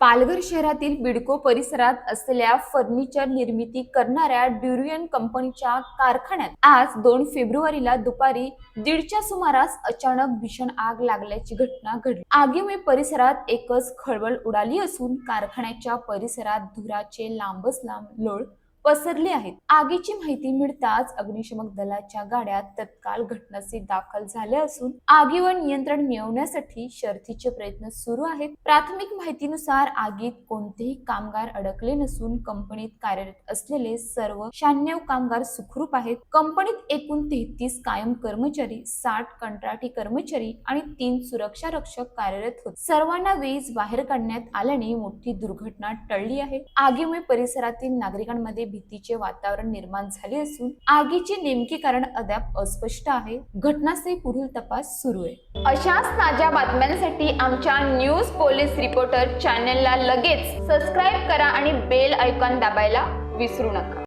पालघर शहरातील बिडको परिसरात असलेल्या फर्निचर निर्मिती करणाऱ्या ड्युरियन कंपनीच्या कारखान्यात आज दोन फेब्रुवारीला दुपारी दीडच्या सुमारास अचानक भीषण आग लागल्याची घटना घडली. आगीमुळे परिसरात एकच खळबळ उडाली असून कारखान्याच्या परिसरात धुराचे लांबच लांब लोळ पसरले आहेत. आगीची माहिती मिळताच अग्निशमक दलाच्या गाड्या तत्काळ घटनास्थळी दाखल झाल्या असून आगीवर नियंत्रण मिळवण्यासाठी शर्थीचे प्रयत्न सुरू आहेत. प्राथमिक माहितीनुसार आगीत कोणतेही कामगार अडकले नसून कंपनीत कार्यरत असलेले सर्व शहाण्णव कामगार सुखरूप आहेत. कंपनीत एकूण तेहतीस कायम कर्मचारी साठ कंत्राटी कर्मचारी आणि तीन सुरक्षा रक्षक कार्यरत होते. सर्वांना वेळीच बाहेर काढण्यात आल्याने मोठी दुर्घटना टळली आहे. आगीमुळे परिसरातील नागरिकांमध्ये भीतीचे वातावरण निर्माण झाले असून आगीचे नेमके कारण अद्याप अस्पष्ट आहे. घटनास्थळी पुढील तपास सुरू आहे. अशाच ताज्या बातम्यांसाठी आमच्या न्यूज पोलीस रिपोर्टर चॅनेलला लगेच सबस्क्राईब करा आणि बेल आयकॉन दाबायला विसरू नका.